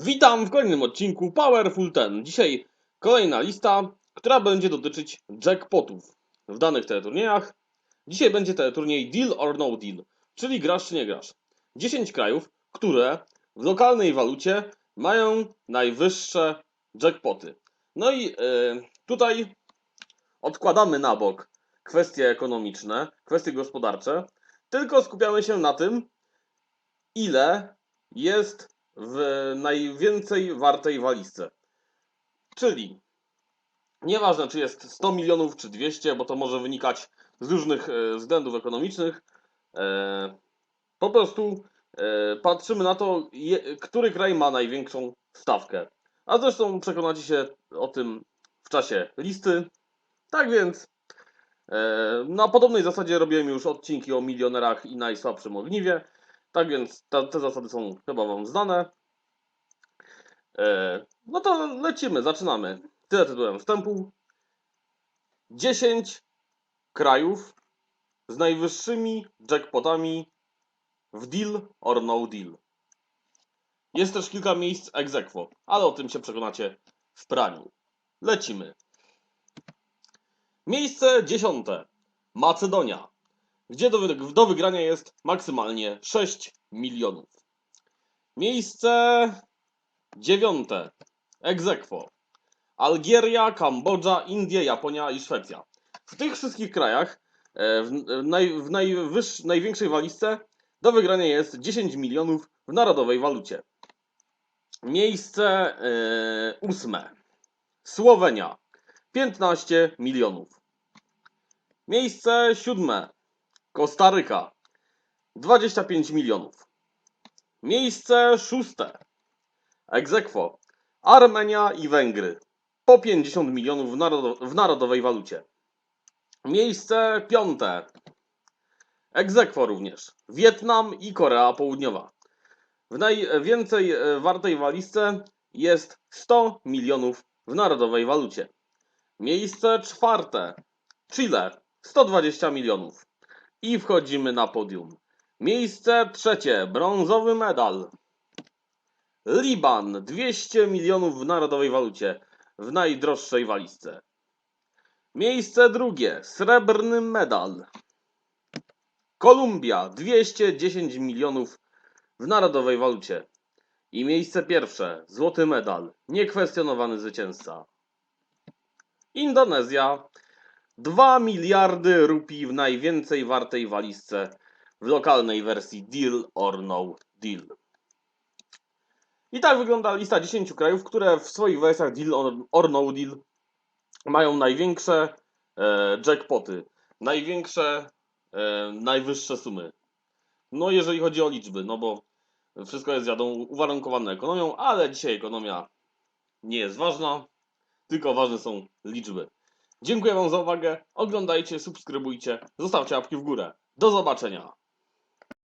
Witam w kolejnym odcinku Powerful Ten. Dzisiaj kolejna lista, która będzie dotyczyć jackpotów w danych teleturniejach. Dzisiaj będzie teleturniej Deal or No Deal, czyli grasz czy nie grasz. 10 krajów, które w lokalnej walucie mają najwyższe jackpoty. No i e, tutaj odkładamy na bok kwestie ekonomiczne, kwestie gospodarcze, tylko skupiamy się na tym, ile jest w najwięcej wartej walizce. Czyli nieważne, czy jest 100 milionów, czy 200, bo to może wynikać z różnych e, względów ekonomicznych. E, po prostu e, patrzymy na to, który kraj ma największą stawkę. A zresztą przekonacie się o tym w czasie listy. Tak więc na podobnej zasadzie robiłem już odcinki o milionerach i najsłabszym ogniwie. Tak więc ta, te zasady są chyba Wam znane. E, no to lecimy, zaczynamy. Tyle tytułem wstępu. 10 krajów z najwyższymi jackpotami w deal or no deal. Jest też kilka miejsc ex aequo, ale o tym się przekonacie w praniu. Lecimy. Miejsce dziesiąte. Macedonia gdzie do, do wygrania jest maksymalnie 6 milionów. Miejsce dziewiąte. Egzekwo. Algieria, Kambodża, Indie, Japonia i Szwecja. W tych wszystkich krajach e, w, naj, w największej walizce do wygrania jest 10 milionów w narodowej walucie. Miejsce e, ósme. Słowenia. 15 milionów. Miejsce siódme. Kostaryka 25 milionów. Miejsce szóste. Egzekwo. Armenia i Węgry po 50 milionów w, narodo- w narodowej walucie. Miejsce piąte. Egzekwo również. Wietnam i Korea Południowa. W najwięcej e, wartej walizce jest 100 milionów w narodowej walucie. Miejsce czwarte. Chile 120 milionów. I wchodzimy na podium. Miejsce trzecie, brązowy medal. Liban, 200 milionów w narodowej walucie, w najdroższej walizce. Miejsce drugie, srebrny medal. Kolumbia, 210 milionów w narodowej walucie. I miejsce pierwsze, złoty medal, niekwestionowany zwycięzca. Indonezja, 2 miliardy rupii w najwięcej wartej walizce w lokalnej wersji Deal or No Deal. I tak wygląda lista 10 krajów, które w swoich wersjach Deal or, No Deal mają największe e, jackpoty, największe, e, najwyższe sumy. No jeżeli chodzi o liczby, no bo wszystko jest wiadomo uwarunkowane ekonomią, ale dzisiaj ekonomia nie jest ważna, tylko ważne są liczby. Dziękuję Wam za uwagę. Oglądajcie, subskrybujcie, zostawcie łapki w górę. Do zobaczenia.